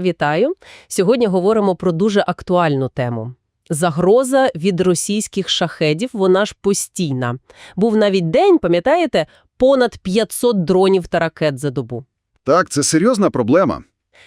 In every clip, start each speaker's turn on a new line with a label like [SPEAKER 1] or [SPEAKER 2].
[SPEAKER 1] Вітаю! Сьогодні говоримо про дуже актуальну тему. Загроза від російських шахедів, вона ж постійна. Був навіть день, пам'ятаєте, понад 500 дронів та ракет за добу.
[SPEAKER 2] Так, це серйозна проблема.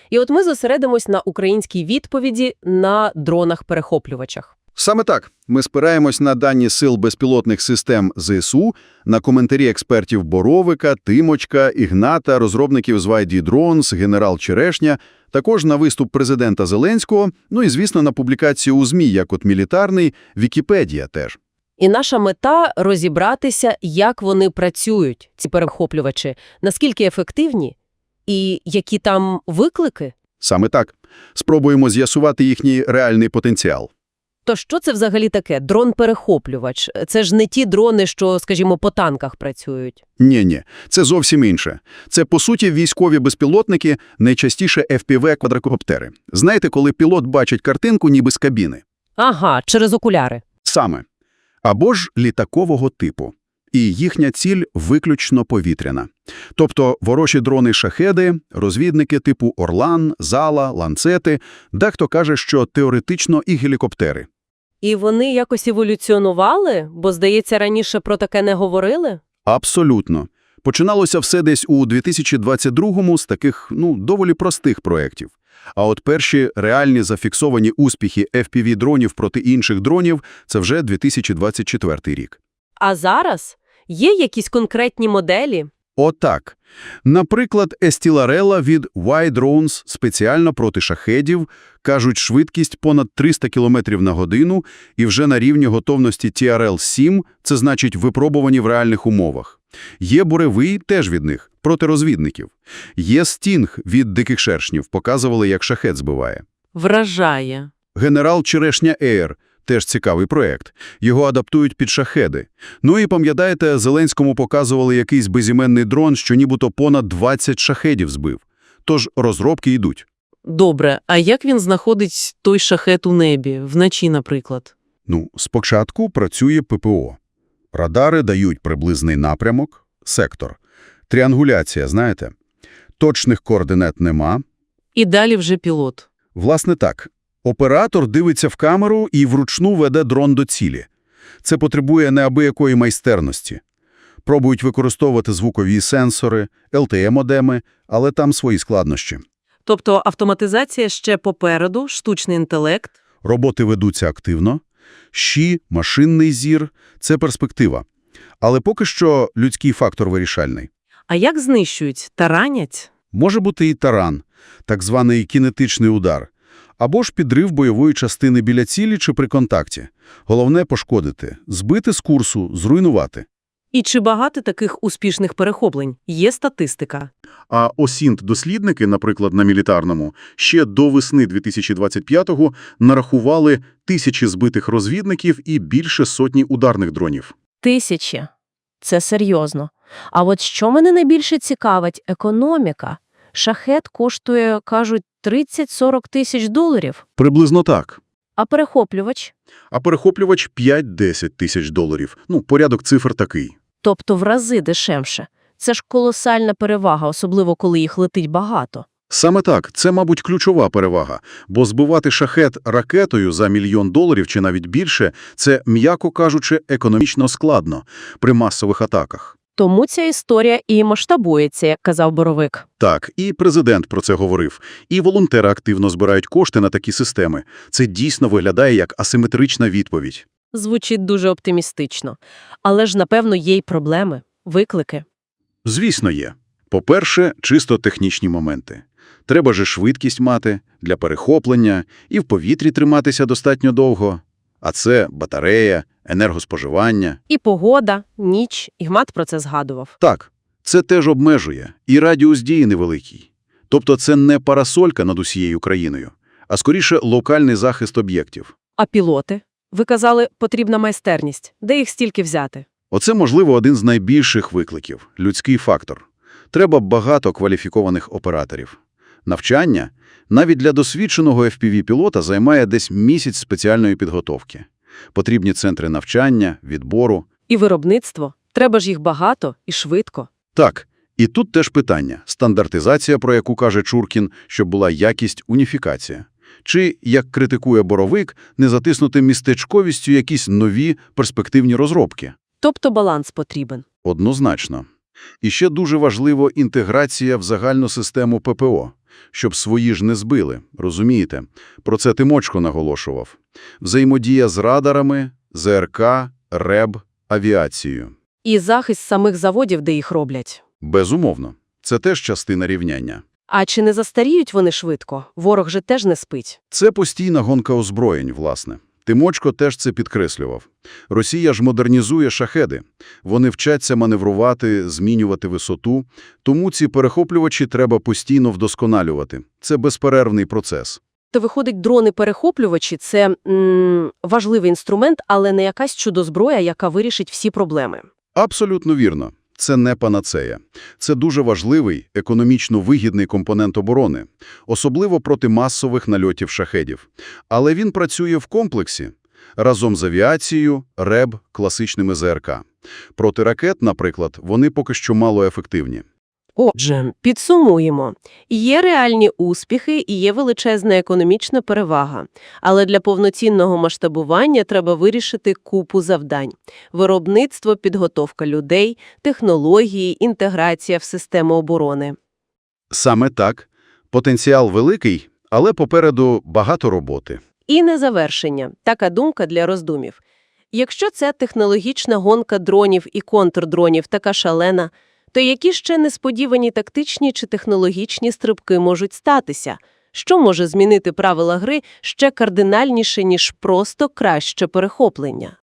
[SPEAKER 1] І от ми зосередимось на українській відповіді на дронах-перехоплювачах.
[SPEAKER 2] Саме так. Ми спираємось на дані сил безпілотних систем ЗСУ, на коментарі експертів Боровика, Тимочка, Ігната, розробників з YD Drones, генерал Черешня, також на виступ президента Зеленського, ну і, звісно, на публікацію у ЗМІ, як от мілітарний, Вікіпедія теж.
[SPEAKER 1] І наша мета – розібратися, як вони працюють, ці перехоплювачі, наскільки ефективні і які там виклики.
[SPEAKER 2] Саме так. Спробуємо з'ясувати їхній реальний потенціал.
[SPEAKER 1] То що це взагалі таке? Дрон-перехоплювач. Це ж не ті дрони, що, скажімо, по танках працюють.
[SPEAKER 2] Ні-ні, це зовсім інше. Це, по суті, військові безпілотники, найчастіше FPV-квадрокоптери. Знаєте, коли пілот бачить картинку ніби з кабіни?
[SPEAKER 1] Ага, через окуляри.
[SPEAKER 2] Саме. Або ж літакового типу. І їхня ціль виключно повітряна. Тобто ворожі дрони-шахеди, розвідники типу Орлан, Зала, Ланцети, дехто каже, що теоретично і гелікоптери.
[SPEAKER 1] І вони якось еволюціонували? Бо, здається, раніше про таке не говорили?
[SPEAKER 2] Абсолютно. Починалося все десь у 2022-му з таких, ну, доволі простих проєктів. А от перші реальні зафіксовані успіхи FPV-дронів проти інших дронів – це вже 2024 рік.
[SPEAKER 1] А зараз є якісь конкретні моделі?
[SPEAKER 2] Отак. Наприклад, Естіларела від Y-Drones спеціально проти шахедів, кажуть, швидкість понад 300 км на годину і вже на рівні готовності TRL-7, це значить випробувані в реальних умовах. Є буревий теж від них, проти розвідників. Є Стінг від диких шершнів, показували, як шахет збиває.
[SPEAKER 1] Вражає.
[SPEAKER 2] Генерал Черешня Ейр – теж цікавий проект. Його адаптують під шахеди. Ну і пам'ятаєте, Зеленському показували якийсь безіменний дрон, що нібито понад 20 шахедів збив. Тож розробки йдуть.
[SPEAKER 3] Добре, а як він знаходить той шахет у небі, вночі, наприклад?
[SPEAKER 2] Ну, спочатку працює ППО. Радари дають приблизний напрямок, сектор. Тріангуляція, знаєте? Точних координат нема.
[SPEAKER 3] І далі вже пілот.
[SPEAKER 2] Власне так. Оператор дивиться в камеру і вручну веде дрон до цілі. Це потребує неабиякої майстерності. Пробують використовувати звукові сенсори, LTE-модеми, але там свої складнощі.
[SPEAKER 3] Тобто автоматизація ще попереду, штучний інтелект.
[SPEAKER 2] Роботи ведуться активно. Щі, машинний зір – це перспектива. Але поки що людський фактор вирішальний.
[SPEAKER 3] А як знищують? Таранять?
[SPEAKER 2] Може бути і таран, так званий кінетичний удар, або ж підрив бойової частини біля цілі чи при контакті. Головне – пошкодити, збити з курсу, зруйнувати.
[SPEAKER 3] І чи багато таких успішних перехоплень? Є статистика.
[SPEAKER 4] А ОСІНТ-дослідники, наприклад, на мілітарному, ще до весни 2025-го нарахували тисячі збитих розвідників і більше сотні ударних дронів.
[SPEAKER 5] Тисячі. Це серйозно. А от що мене найбільше цікавить – економіка. Шахет коштує, кажуть, 30-40 тисяч доларів.
[SPEAKER 4] Приблизно так.
[SPEAKER 5] А перехоплювач?
[SPEAKER 4] А перехоплювач 5-10 тисяч доларів. Ну, порядок цифр такий.
[SPEAKER 5] Тобто в рази дешевше. Це ж колосальна перевага, особливо коли їх летить багато.
[SPEAKER 4] Саме так, це, мабуть, ключова перевага, бо збивати шахет ракетою за мільйон доларів чи навіть більше – це, м'яко кажучи, економічно складно при масових атаках.
[SPEAKER 5] Тому ця історія і масштабується, як казав Боровик.
[SPEAKER 4] Так, і президент про це говорив. І волонтери активно збирають кошти на такі системи. Це дійсно виглядає як асиметрична відповідь.
[SPEAKER 1] Звучить дуже оптимістично. Але ж, напевно, є й проблеми, виклики.
[SPEAKER 4] Звісно, є. По-перше, чисто технічні моменти. Треба же швидкість мати для перехоплення і в повітрі триматися достатньо довго. А це батарея, енергоспоживання.
[SPEAKER 1] І погода, ніч, Ігмат про це згадував.
[SPEAKER 4] Так, це теж обмежує, і радіус дії невеликий. Тобто це не парасолька над усією країною, а скоріше локальний захист об'єктів.
[SPEAKER 1] А пілоти? Ви казали, потрібна майстерність. Де їх стільки взяти?
[SPEAKER 4] Оце, можливо, один з найбільших викликів – людський фактор. Треба багато кваліфікованих операторів. Навчання навіть для досвідченого FPV-пілота займає десь місяць спеціальної підготовки. Потрібні центри навчання, відбору.
[SPEAKER 1] І виробництво. Треба ж їх багато і швидко.
[SPEAKER 4] Так,
[SPEAKER 2] І тут теж питання – стандартизація, про яку каже Чуркін, щоб була якість уніфікація. Чи, як критикує Боровик, не затиснути містечковістю якісь нові перспективні розробки?
[SPEAKER 1] Тобто баланс потрібен.
[SPEAKER 2] Однозначно. І ще дуже важливо інтеграція в загальну систему ППО, щоб свої ж не збили, розумієте? Про це Тимочко наголошував. Взаємодія з радарами, ЗРК, РЕБ, авіацією.
[SPEAKER 1] І захист самих заводів, де їх роблять.
[SPEAKER 2] Безумовно. Це теж частина рівняння.
[SPEAKER 1] А чи не застаріють вони швидко? Ворог же теж не спить.
[SPEAKER 2] Це постійна гонка озброєнь, власне. Тимочко теж це підкреслював. Росія ж модернізує шахеди. Вони вчаться маневрувати, змінювати висоту, тому ці перехоплювачі треба постійно вдосконалювати. Це безперервний процес.
[SPEAKER 1] То виходить, дрони-перехоплювачі – це м, важливий інструмент, але не якась чудозброя, яка вирішить всі проблеми.
[SPEAKER 2] Абсолютно вірно. Це не панацея. Це дуже важливий, економічно вигідний компонент оборони, особливо проти масових нальотів шахедів. Але він працює в комплексі, разом з авіацією, РЕБ, класичними ЗРК. Проти ракет, наприклад, вони поки що малоефективні.
[SPEAKER 1] Отже, підсумуємо. Є реальні успіхи і є величезна економічна перевага. Але для повноцінного масштабування треба вирішити купу завдань. Виробництво, підготовка людей, технології, інтеграція в систему оборони.
[SPEAKER 2] Саме так. Потенціал великий, але попереду багато роботи.
[SPEAKER 1] І не завершення. Така думка для роздумів. Якщо ця технологічна гонка дронів і контрдронів така шалена, то які ще несподівані тактичні чи технологічні стрибки можуть статися? Що може змінити правила гри ще кардинальніше, ніж просто краще перехоплення?